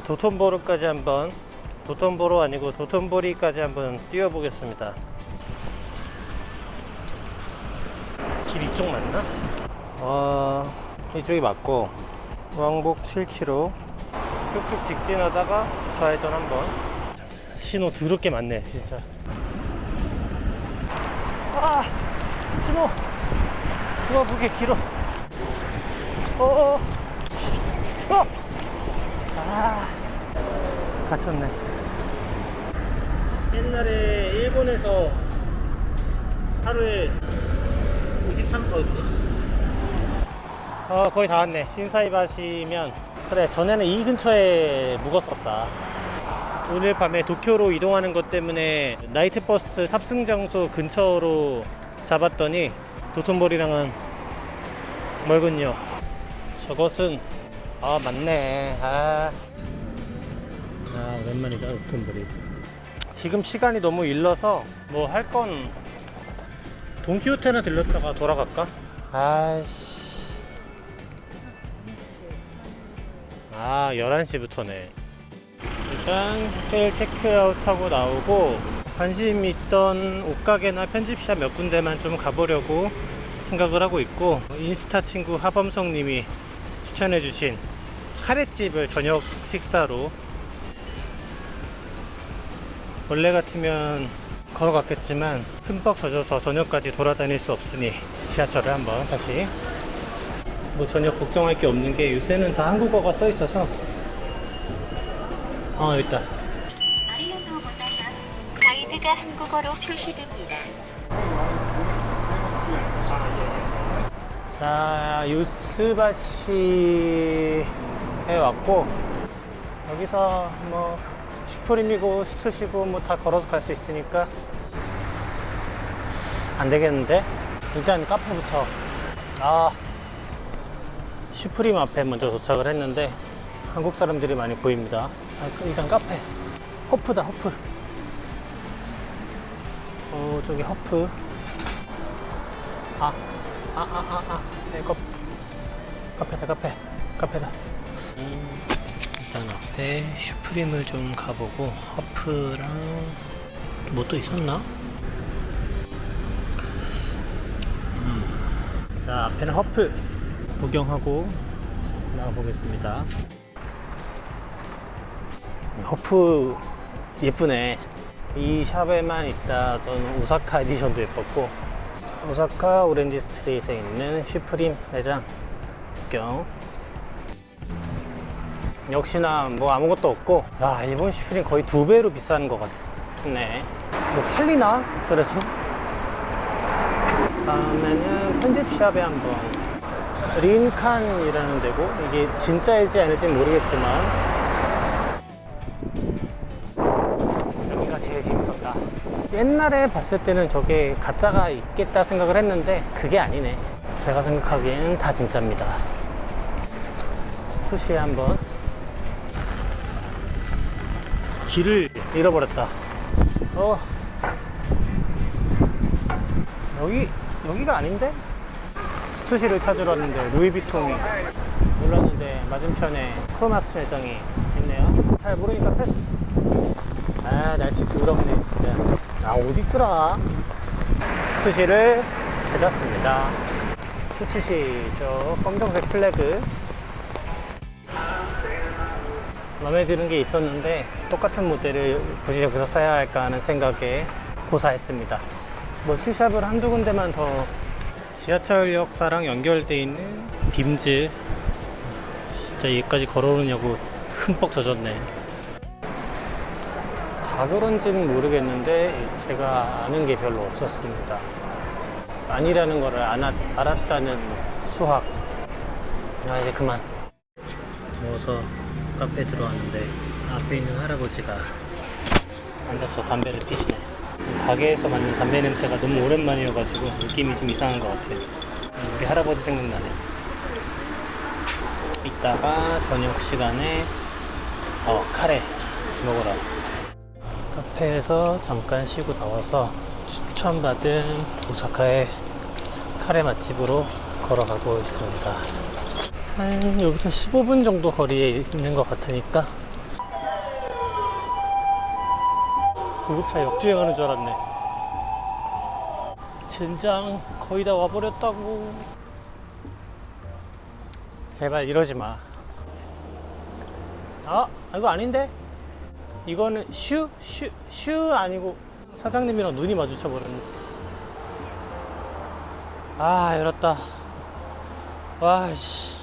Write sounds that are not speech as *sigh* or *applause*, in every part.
도톤보로까지 한번 도톤보로 아니고 도톤보리까지 한번 뛰어보겠습니다. 길 이쪽 맞나? 어, 이쪽이 맞고 왕복 7km 쭉쭉 직진하다가 좌회전 한번 신호 더럽게 많네 진짜 아 신호 누가 보기에 길어 어어 어! 아. 갇혔네. 옛날에 일본에서 하루에 53번. 어 거의 다 왔네. 신사이바시면. 그래 전에는 이 근처에 묵었었다. 오늘 밤에 도쿄로 이동하는 것 때문에 나이트버스 탑승 장소 근처로 잡았더니 도톤보리랑은 멀군요. 저것은 아 맞네. 아, 아 오랜만이다 도톤보리 지금 시간이 너무 일러서 뭐 할 건 돈키호테나 들렸다가 돌아갈까? 아이씨. 아 11시부터네. 일단 호텔 체크아웃하고 나오고 관심 있던 옷가게나 편집샵 몇 군데만 좀 가보려고 생각을 하고 있고 인스타 친구 하범성 님이 추천해주신 카레집을 저녁 식사로. 원래 같으면 걸어갔겠지만 흠뻑 젖어서 저녁까지 돌아다닐 수 없으니 지하철을 한번 다시. 뭐 전혀 걱정할 게 없는 게 요새는 다 한국어가 써 있어서. 어 있다. 가이드가 한국어로 표시됩니다. 자 요스바시. 에 왔고 여기서 뭐 슈프림이고 스투시고 뭐 다 걸어서 갈 수 있으니까 안 되겠는데? 일단 카페부터. 아 슈프림 앞에 먼저 도착을 했는데 한국 사람들이 많이 보입니다. 아, 그 일단 카페. 허프다 허프. 어 저기 허프. 아, 아, 아, 아, 아, 네, 카, 카페다, 카페, 카페다. 앞에 슈프림을 좀 가보고, 허프랑, 뭐 또 있었나? 음. 자, 앞에는 허프 구경하고 나가보겠습니다. 허프 예쁘네. 이 샵에만 있다던 오사카 에디션도 예뻤고, 오사카 오렌지 스트리트에 있는 슈프림 매장 구경 역시나 뭐 아무것도 없고 야 일본 슈프림 거의 두 배로 비싼 것 같네 뭐 팔리나? 그래서 다음에는 편집샵에 한번 린칸이라는 데고 이게 진짜일지 아닐지 모르겠지만 여기가 제일 재밌었다. 옛날에 봤을 때는 저게 가짜가 있겠다 생각을 했는데 그게 아니네. 제가 생각하기에는 다 진짜입니다. 스투시에 한번 길을 잃어버렸다. 어 여기 여기가 아닌데? 스투시를 찾으러 왔는데 루이비통이 몰랐는데 맞은편에 크로마츠 매장이 있네요. 잘 모르니까 패스. 아 날씨 더럽네 진짜 아 어디 있더라 스투시를 찾았습니다 스투시 저 검정색 플래그 마음에 드는 게 있었는데 똑같은 모델을 굳이 여기서 사야 할까 하는 생각에 고사했습니다 멀티샵을 한두 군데만 더 지하철역사랑 연결돼 있는 빔즈 진짜 여기까지 걸어오느냐고 흠뻑 젖었네 다 그런지는 모르겠는데 제가 아는 게 별로 없었습니다. 아니라는 거를 알았, 알았다는 수학. 아 이제 그만. 누워서 카페에 들어왔는데 앞에 있는 할아버지가 앉아서 담배를 피시네. 가게에서 맡는 담배 냄새가 너무 오랜만이어가지고 느낌이 좀 이상한 것 같아요. 우리 할아버지 생각나네. 이따가 저녁 시간에 어 카레 먹으러 카페에서 잠깐 쉬고 나와서 추천받은 오사카의 카레 맛집으로 걸어가고 있습니다. 한 여기서 15분 정도 거리에 있는 것 같으니까 구급차 역주행하는 줄 알았네 젠장 거의 다 와버렸다고 제발 이러지 마 아, 아 이거 아닌데? 이거는 슈? 슈? 슈 아니고 사장님이랑 눈이 마주쳐 버렸네 아 열었다 와씨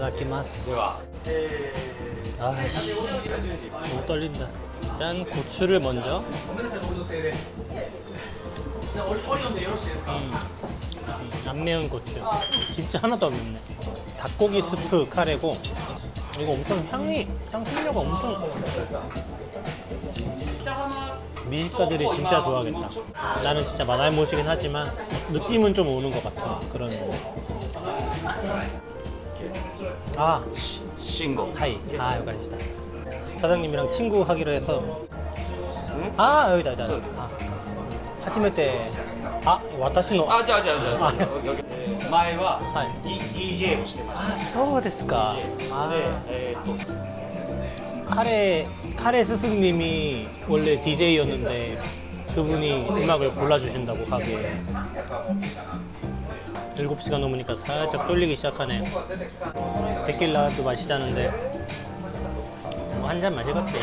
ただきます。ではえ 아, 씨. 너무 떨린다. 일단 고추를 먼저. 음, 안 매운 고추. 진짜 하나도 안 맵네. 닭고기 스프 카레고. 이거 엄청 향이, 향신료가 엄청. 미식가들이 진짜 좋아하겠다. 나는 진짜 마달못이긴 하지만 느낌은 좀 오는 것 같아. 그런. 아, 慎吾 하이. 아, 여기까지다. 사장님이랑 친구 하기로 해서. 응? 아, 여기다, 여기다. 아. 하지메테. 아, 와타시노. あじゃあじゃあじゃああえー前ははい D- DJ をしてまし 아, そうですか. た 아, でえーっと 카레, 카레 스승님이 원래 DJ였는데 그분이 음악을 골라주신다고 가게에. 7시간 넘으니까 살짝 쫄리기 시작하네. 데킬라도 마시자는데 뭐 한잔 마시겠지.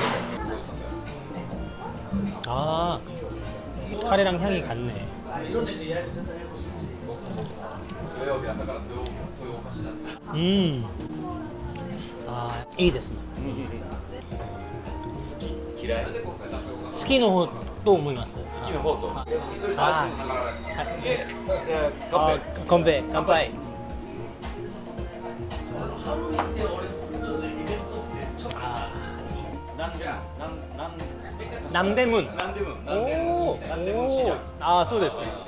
아, 카레랑 향이 같네. 음, 아, 이です き嫌い。好きの方と思います。好きの方と。はい。はい。杯。乾んでなんなああそうですね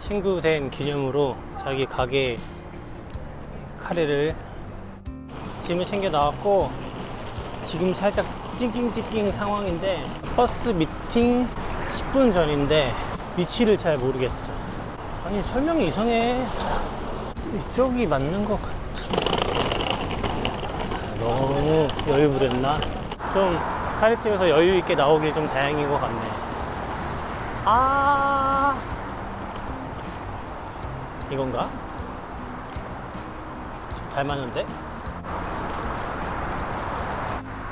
친구 된 기념으로 자기 가게 카레를 짐을 챙겨 나왔고 지금 살짝 찡낑찡낑 상황인데 버스 미팅 10분 전인데 위치를 잘 모르겠어. 아니 설명이 이상해. 이쪽이 맞는 것 같은데 너무 여유 부렸나? 좀 카레집에서 여유 있게 나오길 좀 다행인 것 같네. 아 이건가? 닮았는데?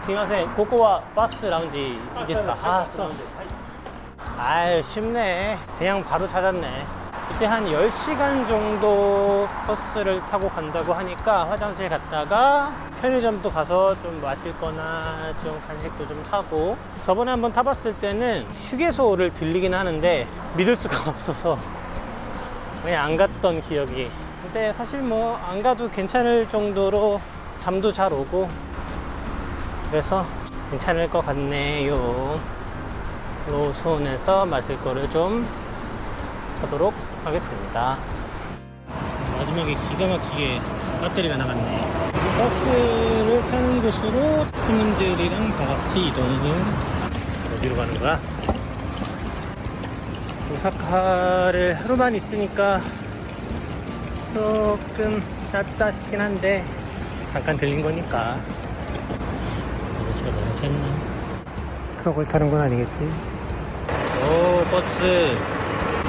스미마셍 코코와 버스 라운지 이데스까? 아, 써. 아유, 쉽네. 그냥 바로 찾았네. 이제 한 10시간 정도 버스를 타고 간다고 하니까 화장실 갔다가 편의점도 가서 좀 마실 거나 좀 간식도 좀 사고 저번에 한번 타봤을 때는 휴게소를 들리긴 하는데 믿을 수가 *laughs* 없어서 그냥 안 갔던 기억이 근데 사실 뭐 안 가도 괜찮을 정도로 잠도 잘 오고 그래서 괜찮을 것 같네요. 로손에서 마실 거를 좀 사도록 하겠습니다. 마지막에 기가 막히게 배터리가 나갔네. 버스를 타는 곳으로 손님들이랑 다 같이 이동을 어디로 가는 거야? 오사카를 하루만 있으니까 조금 짧다 싶긴 한데 잠깐 들린 거니까 아저씨가 내가 샜나? 트럭을 타는 건 아니겠지? 오 버스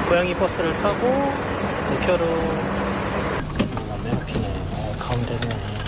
고양이 버스를 타고 도쿄로 아, 맨 앞이네 아, 가운데네 아.